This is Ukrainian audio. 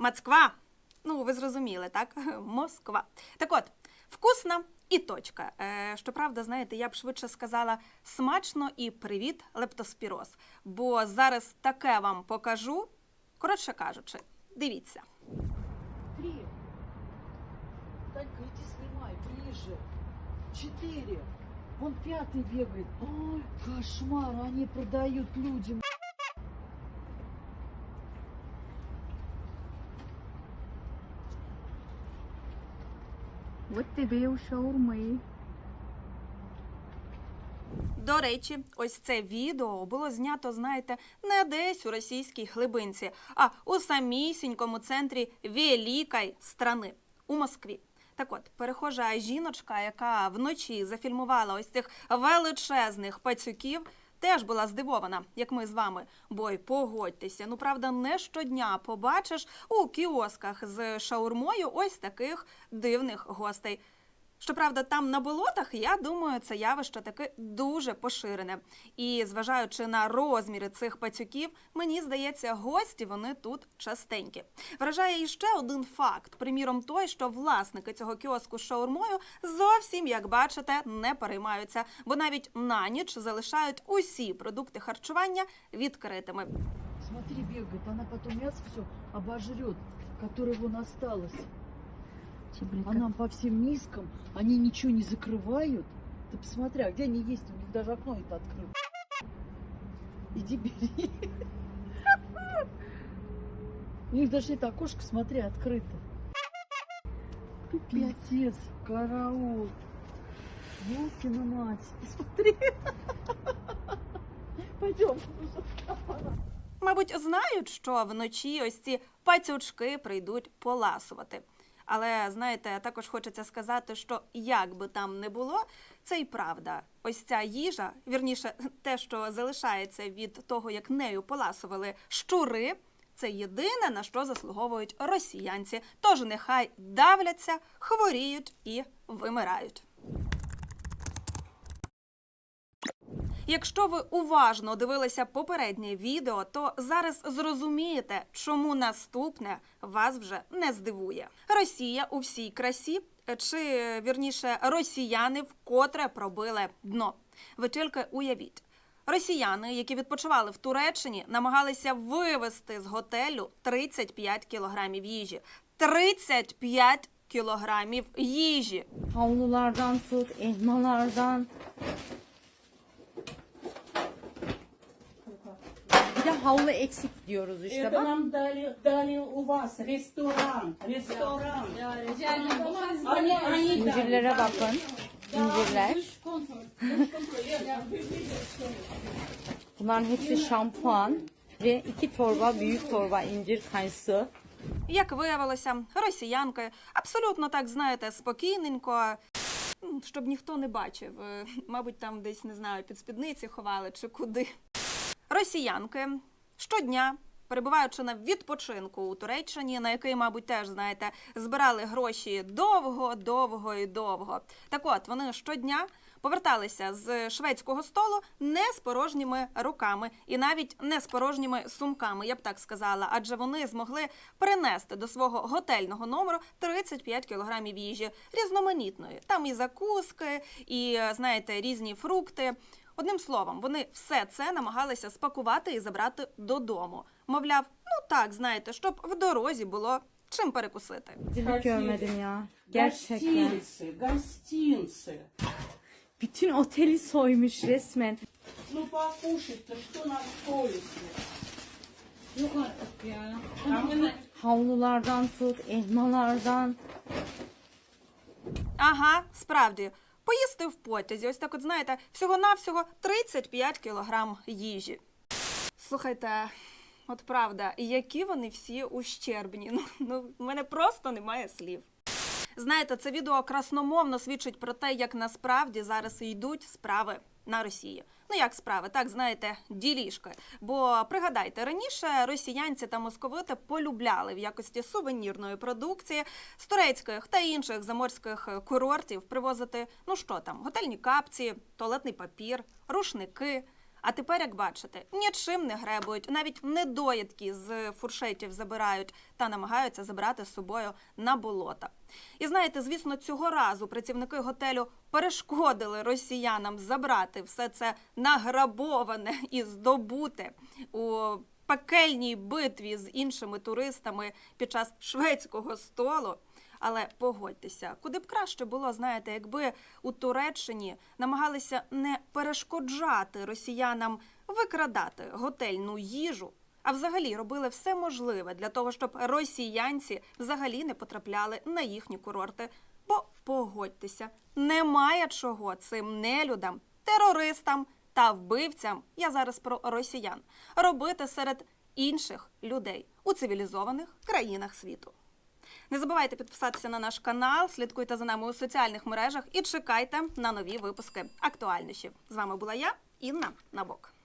Москва. Ну, ви зрозуміли, так? Москва. Так от, вкусна і точка. Е, щоправда, знаєте, я б швидше сказала смачно і привіт, лептоспіроз. Бо зараз таке вам покажу. Коротше кажучи, дивіться. Три. Танька, иди снимай, ближе. Четыре. Вон пятый бегает. Ой, кошмар, они продают людям. Тебе у шаурми. До речі, ось це відео було знято, знаєте, не десь у російській глибинці, а у самісінькому центрі великої страни у Москві. Так от, перехожа жіночка, яка вночі зафільмувала ось цих величезних пацюків, теж була здивована, як ми з вами. Бо й погодьтеся, ну правда, не щодня побачиш у кіосках з шаурмою ось таких дивних гостей. Щоправда, там на болотах, я думаю, це явище таки дуже поширене. І зважаючи на розміри цих пацюків, мені здається, гості вони тут частенькі. Вражає іще один факт: приміром, той, що власники цього кіоску з шаурмою зовсім, як бачите, не переймаються, бо навіть на ніч залишають усі продукти харчування відкритими. Смотри, бегает, она потом мясо все обожрет, вон осталось. А нам по всем низкам, они ничего не закрывают. Ты посмотри, а где они есть? У них даже окно это открыто. Иди бери. У них даже это окошко, смотри, открыто. Пипец, караул. Ёлкина мать, посмотри. Пойдем. Мабуть, знають, що вночі ось ці пацючки прийдуть поласувати. Але знаєте, також хочеться сказати, що як би там не було, це й правда. Ось ця їжа, вірніше, те, що залишається від того, як нею поласували щури. Це єдине на що заслуговують росіянці. Тож нехай давляться, хворіють і вимирають. Якщо ви уважно дивилися попереднє відео, то зараз зрозумієте, чому наступне вас вже не здивує. Росія у всій красі, чи вірніше росіяни вкотре пробили дно. Ви тільки уявіть. Росіяни, які відпочивали в Туреччині, намагалися вивезти з готелю 35 кілограмів їжі. 35 кілограмів їжі. Havlulardan tut, elmalardan. Havlu eksik diyoruz işte Это bak. нам дали, дали у вас ресторан, ресторан. Они, bakın. İncirler. Bunların hepsi şampuan ve iki torba büyük torba incir kayısı. Як виявилося, росіянки абсолютно так знаєте, спокійненько, м, щоб ніхто не бачив. Е, Мабуть, там десь не знаю, під спідниці ховали чи куди. Росіянки щодня. Перебуваючи на відпочинку у Туреччині, на який, мабуть, теж знаєте, збирали гроші довго, довго і довго. Так от вони щодня поверталися з шведського столу не з порожніми руками і навіть не з порожніми сумками, я б так сказала, адже вони змогли принести до свого готельного номеру 35 кілограмів їжі різноманітної. Там і закуски, і знаєте, різні фрукти. Одним словом, вони все це намагалися спакувати і забрати додому. Мовляв, ну так, знаєте, щоб в дорозі було чим перекусити. Rezillik görmedim ya. Gerçekten. Гостинцы, гостинцы. Bütün oteli soymuş resmen. Ну покушать-то, что на столике? Yok artık ya. А мы на- Havlulardan tut, elmalardan. Ага, справді. Поїсти в потязі, ось так, от знаєте, всього-навсього 35 кілограм їжі. Слухайте, от правда, які вони всі ущербні. Ну, ну в мене просто немає слів. Знаєте, це відео красномовно свідчить про те, як насправді зараз йдуть справи на Росії. Ну як справи, так знаєте, ділішки. Бо пригадайте, раніше росіянці та московити полюбляли в якості сувенірної продукції з турецьких та інших заморських курортів привозити, ну що там, готельні капці, туалетний папір, рушники. А тепер, як бачите, нічим не гребують, навіть недоїдки з фуршетів забирають та намагаються забрати з собою на болота. І знаєте, звісно, цього разу працівники готелю перешкодили росіянам забрати все це награбоване і здобуте у пекельній битві з іншими туристами під час шведського столу. Але погодьтеся, куди б краще було, знаєте, якби у Туреччині намагалися не перешкоджати росіянам викрадати готельну їжу, а взагалі робили все можливе для того, щоб росіянці взагалі не потрапляли на їхні курорти. Бо погодьтеся, немає чого цим нелюдам, терористам та вбивцям. Я зараз про росіян робити серед інших людей у цивілізованих країнах світу. Не забувайте підписатися на наш канал, слідкуйте за нами у соціальних мережах і чекайте на нові випуски актуальніші. З вами була я, Інна Набок.